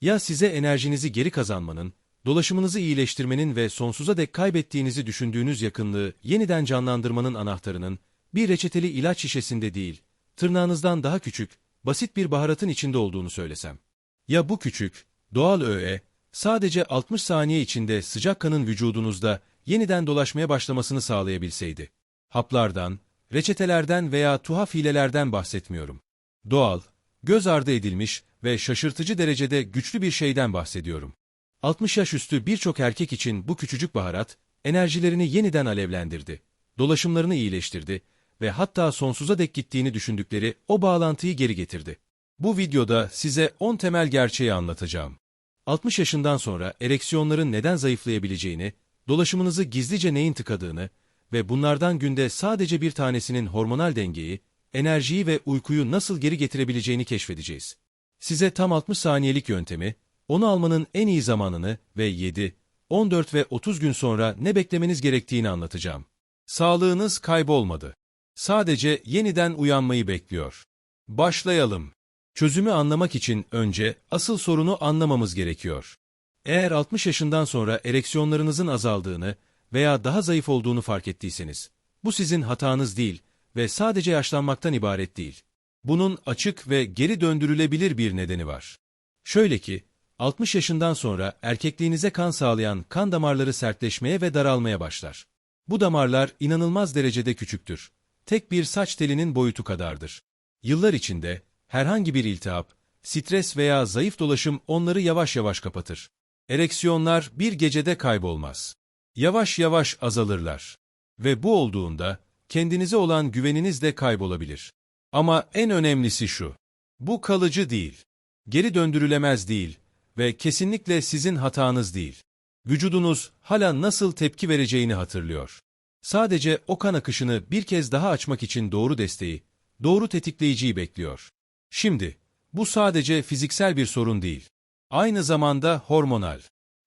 Ya size enerjinizi geri kazanmanın, dolaşımınızı iyileştirmenin ve sonsuza dek kaybettiğinizi düşündüğünüz yakınlığı yeniden canlandırmanın anahtarının bir reçeteli ilaç şişesinde değil, tırnağınızdan daha küçük, basit bir baharatın içinde olduğunu söylesem. Ya bu küçük, doğal öğe, sadece 60 saniye içinde sıcak kanın vücudunuzda yeniden dolaşmaya başlamasını sağlayabilseydi. Haplardan, reçetelerden veya tuhaf hilelerden bahsetmiyorum. Doğal, göz ardı edilmiş ve şaşırtıcı derecede güçlü bir şeyden bahsediyorum. 60 yaş üstü birçok erkek için bu küçücük baharat, enerjilerini yeniden alevlendirdi, dolaşımlarını iyileştirdi ve hatta sonsuza dek gittiğini düşündükleri o bağlantıyı geri getirdi. Bu videoda size 10 temel gerçeği anlatacağım. 60 yaşından sonra ereksiyonların neden zayıflayabileceğini, dolaşımınızı gizlice neyin tıkadığını ve bunlardan günde sadece bir tanesinin hormonal dengeyi, enerjiyi ve uykuyu nasıl geri getirebileceğini keşfedeceğiz. Size tam 60 saniyelik yöntemi, onu almanın en iyi zamanını ve 7, 14 ve 30 gün sonra ne beklemeniz gerektiğini anlatacağım. Sağlığınız kaybolmadı. Sadece yeniden uyanmayı bekliyor. Başlayalım. Çözümü anlamak için önce asıl sorunu anlamamız gerekiyor. Eğer 60 yaşından sonra ereksiyonlarınızın azaldığını veya daha zayıf olduğunu fark ettiyseniz, bu sizin hatanız değil ve sadece yaşlanmaktan ibaret değil. Bunun açık ve geri döndürülebilir bir nedeni var. Şöyle ki, 60 yaşından sonra erkekliğinize kan sağlayan kan damarları sertleşmeye ve daralmaya başlar. Bu damarlar inanılmaz derecede küçüktür. Tek bir saç telinin boyutu kadardır. Yıllar içinde herhangi bir iltihap, stres veya zayıf dolaşım onları yavaş yavaş kapatır. Ereksiyonlar bir gecede kaybolmaz. Yavaş yavaş azalırlar. Ve bu olduğunda kendinize olan güveniniz de kaybolabilir. Ama en önemlisi şu. Bu kalıcı değil. Geri döndürülemez değil ve kesinlikle sizin hatanız değil. Vücudunuz hala nasıl tepki vereceğini hatırlıyor. Sadece o kan akışını bir kez daha açmak için doğru desteği, doğru tetikleyiciyi bekliyor. Şimdi, bu sadece fiziksel bir sorun değil. Aynı zamanda hormonal.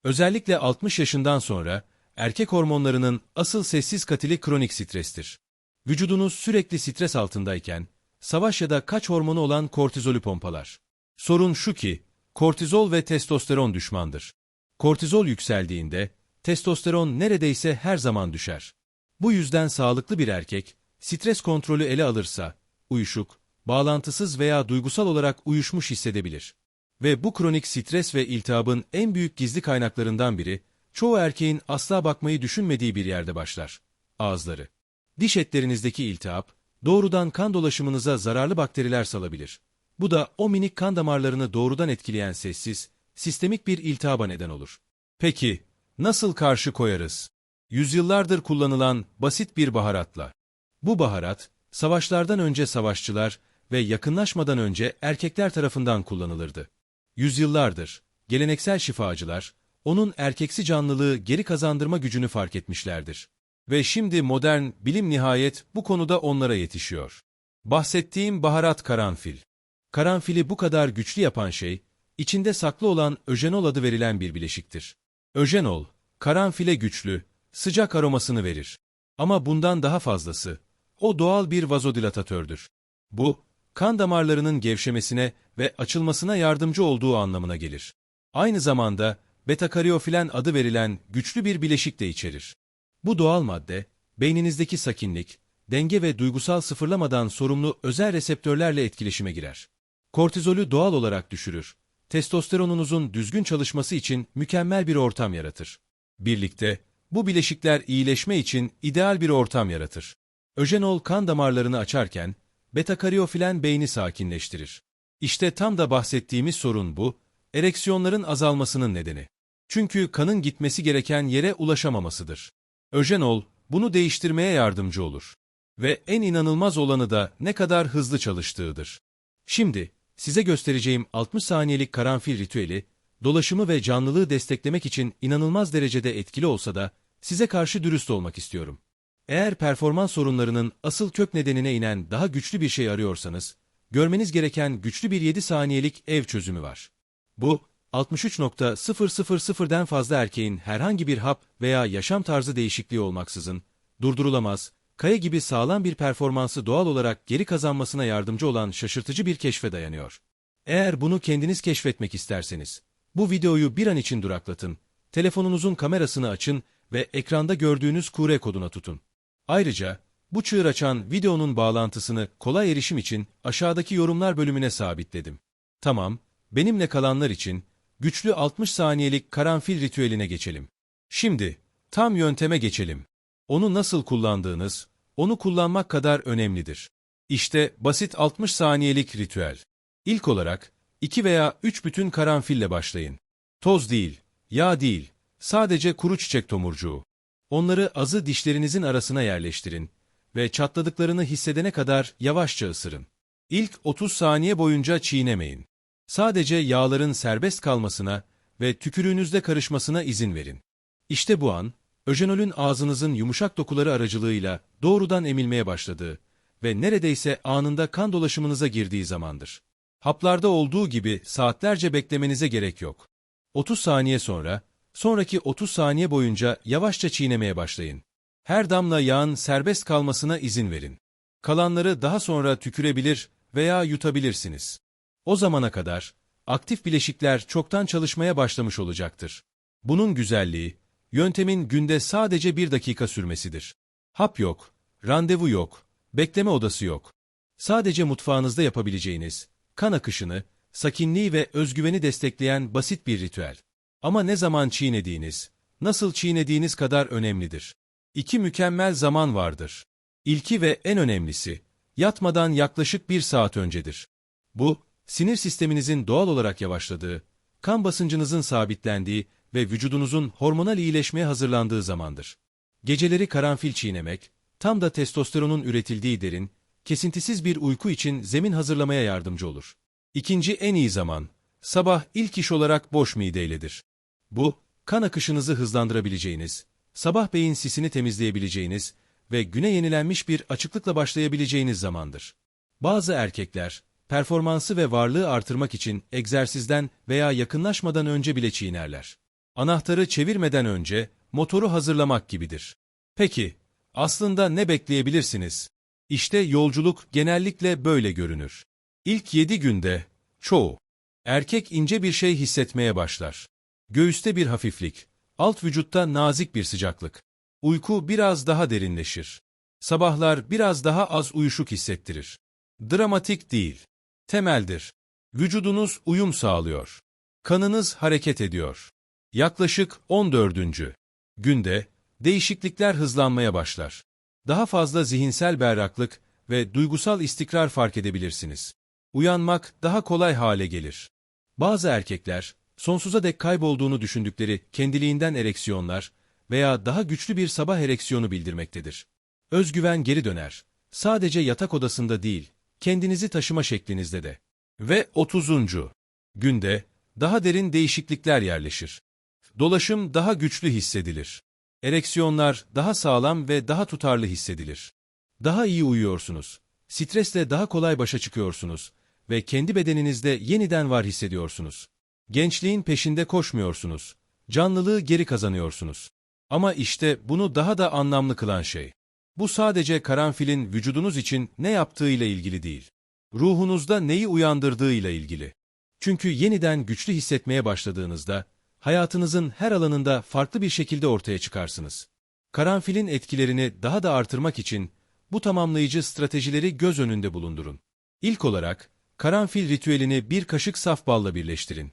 Özellikle 60 yaşından sonra erkek hormonlarının asıl sessiz katili kronik strestir. Vücudunuz sürekli stres altındayken, savaş ya da kaç hormonu olan kortizolü pompalar. Sorun şu ki, kortizol ve testosteron düşmandır. Kortizol yükseldiğinde, testosteron neredeyse her zaman düşer. Bu yüzden sağlıklı bir erkek, stres kontrolü ele alırsa, uyuşuk, bağlantısız veya duygusal olarak uyuşmuş hissedebilir. Ve bu kronik stres ve iltihabın en büyük gizli kaynaklarından biri, çoğu erkeğin asla bakmayı düşünmediği bir yerde başlar. Ağızları. Diş etlerinizdeki iltihap, doğrudan kan dolaşımınıza zararlı bakteriler salabilir. Bu da o minik kan damarlarını doğrudan etkileyen sessiz, sistemik bir iltihaba neden olur. Peki, nasıl karşı koyarız? Yüzyıllardır kullanılan basit bir baharatla. Bu baharat, savaşlardan önce savaşçılar ve yakınlaşmadan önce erkekler tarafından kullanılırdı. Yüzyıllardır, geleneksel şifacılar, onun erkeksi canlılığı geri kazandırma gücünü fark etmişlerdir. Ve şimdi modern bilim nihayet bu konuda onlara yetişiyor. Bahsettiğim baharat karanfil. Karanfili bu kadar güçlü yapan şey, içinde saklı olan öjenol adı verilen bir bileşiktir. Öjenol, karanfile güçlü, sıcak aromasını verir. Ama bundan daha fazlası, o doğal bir vazodilatatördür. Bu, kan damarlarının gevşemesine ve açılmasına yardımcı olduğu anlamına gelir. Aynı zamanda beta-karyofilen adı verilen güçlü bir bileşik de içerir. Bu doğal madde, beyninizdeki sakinlik, denge ve duygusal sıfırlamadan sorumlu özel reseptörlerle etkileşime girer. Kortizolü doğal olarak düşürür. Testosteronunuzun düzgün çalışması için mükemmel bir ortam yaratır. Birlikte, bu bileşikler iyileşme için ideal bir ortam yaratır. Öjenol kan damarlarını açarken, beta-karyofilen beyni sakinleştirir. İşte tam da bahsettiğimiz sorun bu, ereksiyonların azalmasının nedeni. Çünkü kanın gitmesi gereken yere ulaşamamasıdır. Öjenol, bunu değiştirmeye yardımcı olur. Ve en inanılmaz olanı da ne kadar hızlı çalıştığıdır. Şimdi, size göstereceğim 60 saniyelik karanfil ritüeli, dolaşımı ve canlılığı desteklemek için inanılmaz derecede etkili olsa da, size karşı dürüst olmak istiyorum. Eğer performans sorunlarının asıl kök nedenine inen daha güçlü bir şey arıyorsanız, görmeniz gereken güçlü bir 7 saniyelik ev çözümü var. Bu, 63.000'den fazla erkeğin herhangi bir hap veya yaşam tarzı değişikliği olmaksızın, durdurulamaz, kaya gibi sağlam bir performansı doğal olarak geri kazanmasına yardımcı olan şaşırtıcı bir keşfe dayanıyor. Eğer bunu kendiniz keşfetmek isterseniz, Bu videoyu bir an için duraklatın. Telefonunuzun kamerasını açın ve ekranda gördüğünüz QR koduna tutun. Ayrıca bu çığır açan videonun bağlantısını kolay erişim için aşağıdaki yorumlar bölümüne sabitledim. Tamam, benimle kalanlar için güçlü 60 saniyelik karanfil ritüeline geçelim. Şimdi tam yönteme geçelim. Onu nasıl kullandığınız, onu kullanmak kadar önemlidir. İşte basit 60 saniyelik ritüel. İlk olarak 2 veya 3 bütün karanfille başlayın. Toz değil, yağ değil, sadece kuru çiçek tomurcuğu. Onları azı dişlerinizin arasına yerleştirin ve çatladıklarını hissedene kadar yavaşça ısırın. İlk 30 saniye boyunca çiğnemeyin. Sadece yağların serbest kalmasına ve tükürüğünüzde karışmasına izin verin. İşte bu an, öjenolün ağzınızın yumuşak dokuları aracılığıyla doğrudan emilmeye başladığı ve neredeyse anında kan dolaşımınıza girdiği zamandır. Haplarda olduğu gibi saatlerce beklemenize gerek yok. 30 saniye sonra, sonraki 30 saniye boyunca yavaşça çiğnemeye başlayın. Her damla yağın serbest kalmasına izin verin. Kalanları daha sonra tükürebilir veya yutabilirsiniz. O zamana kadar, aktif bileşikler çoktan çalışmaya başlamış olacaktır. Bunun güzelliği, yöntemin günde sadece bir dakika sürmesidir. Hap yok, randevu yok, bekleme odası yok. Sadece mutfağınızda yapabileceğiniz, kan akışını, sakinliği ve özgüveni destekleyen basit bir ritüel. Ama ne zaman çiğnediğiniz, nasıl çiğnediğiniz kadar önemlidir. İki mükemmel zaman vardır. İlki ve en önemlisi, yatmadan yaklaşık bir saat öncedir. Bu, sinir sisteminizin doğal olarak yavaşladığı, kan basıncınızın sabitlendiği ve vücudunuzun hormonal iyileşmeye hazırlandığı zamandır. Geceleri karanfil çiğnemek, tam da testosteronun üretildiği derin, kesintisiz bir uyku için zemin hazırlamaya yardımcı olur. İkinci en iyi zaman, sabah ilk iş olarak boş mideyledir. Bu, kan akışınızı hızlandırabileceğiniz, sabah beyin sisini temizleyebileceğiniz ve güne yenilenmiş bir açıklıkla başlayabileceğiniz zamandır. Bazı erkekler, performansı ve varlığı artırmak için egzersizden veya yakınlaşmadan önce bile çiğnerler. Anahtarı çevirmeden önce motoru hazırlamak gibidir. Peki, aslında ne bekleyebilirsiniz? İşte yolculuk genellikle böyle görünür. İlk yedi günde, çoğu, erkek ince bir şey hissetmeye başlar. Göğüste bir hafiflik, alt vücutta nazik bir sıcaklık. Uyku biraz daha derinleşir. Sabahlar biraz daha az uyuşuk hissettirir. Dramatik değil. Temeldir. Vücudunuz uyum sağlıyor. Kanınız hareket ediyor. Yaklaşık 14. günde değişiklikler hızlanmaya başlar. Daha fazla zihinsel berraklık ve duygusal istikrar fark edebilirsiniz. Uyanmak daha kolay hale gelir. Bazı erkekler, sonsuza dek kaybolduğunu düşündükleri kendiliğinden ereksiyonlar veya daha güçlü bir sabah ereksiyonu bildirmektedir. Özgüven geri döner. Sadece yatak odasında değil, kendinizi taşıma şeklinizde de. Ve 30. günde daha derin değişiklikler yerleşir. Dolaşım daha güçlü hissedilir. Ereksiyonlar daha sağlam ve daha tutarlı hissedilir. Daha iyi uyuyorsunuz. Stresle daha kolay başa çıkıyorsunuz ve kendi bedeninizde yeniden var hissediyorsunuz. Gençliğin peşinde koşmuyorsunuz. Canlılığı geri kazanıyorsunuz. Ama işte bunu daha da anlamlı kılan şey. Bu sadece karanfilin vücudunuz için ne yaptığıyla ilgili değil. Ruhunuzda neyi uyandırdığıyla ilgili. Çünkü yeniden güçlü hissetmeye başladığınızda, hayatınızın her alanında farklı bir şekilde ortaya çıkarsınız. Karanfilin etkilerini daha da artırmak için bu tamamlayıcı stratejileri göz önünde bulundurun. İlk olarak, karanfil ritüelini bir kaşık saf balla birleştirin.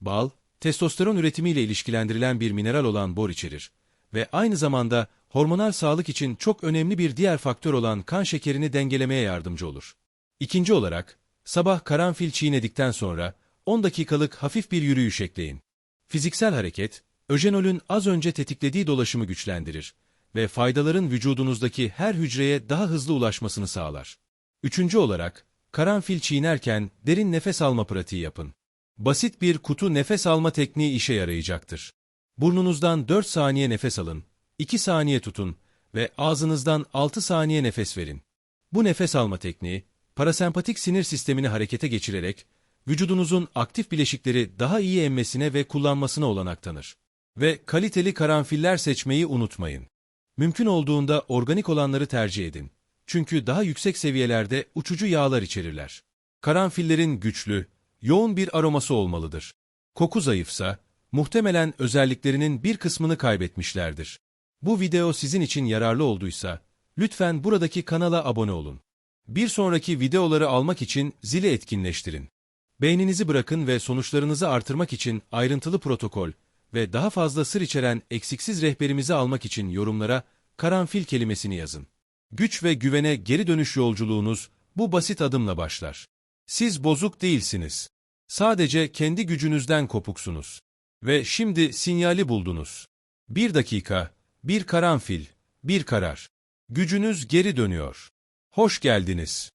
Bal, testosteron üretimiyle ilişkilendirilen bir mineral olan bor içerir ve aynı zamanda hormonal sağlık için çok önemli bir diğer faktör olan kan şekerini dengelemeye yardımcı olur. İkinci olarak, sabah karanfil çiğnedikten sonra 10 dakikalık hafif bir yürüyüş ekleyin. Fiziksel hareket, öjenolün az önce tetiklediği dolaşımı güçlendirir ve faydaların vücudunuzdaki her hücreye daha hızlı ulaşmasını sağlar. Üçüncü olarak, karanfil çiğnerken derin nefes alma pratiği yapın. Basit bir kutu nefes alma tekniği işe yarayacaktır. Burnunuzdan 4 saniye nefes alın, 2 saniye tutun ve ağzınızdan 6 saniye nefes verin. Bu nefes alma tekniği, parasempatik sinir sistemini harekete geçirerek, vücudunuzun aktif bileşikleri daha iyi emmesine ve kullanmasına olanak tanır. Ve kaliteli karanfiller seçmeyi unutmayın. Mümkün olduğunda organik olanları tercih edin. Çünkü daha yüksek seviyelerde uçucu yağlar içerirler. Karanfillerin güçlü, yoğun bir aroması olmalıdır. Koku zayıfsa, muhtemelen özelliklerinin bir kısmını kaybetmişlerdir. Bu video sizin için yararlı olduysa, lütfen buradaki kanala abone olun. Bir sonraki videoları almak için zili etkinleştirin. Beğeninizi bırakın ve sonuçlarınızı artırmak için ayrıntılı protokol ve daha fazla sır içeren eksiksiz rehberimizi almak için yorumlara karanfil kelimesini yazın. Güç ve güvene geri dönüş yolculuğunuz bu basit adımla başlar. Siz bozuk değilsiniz. Sadece kendi gücünüzden kopuksunuz. Ve şimdi sinyali buldunuz. Bir dakika, bir karanfil, bir karar. Gücünüz geri dönüyor. Hoş geldiniz.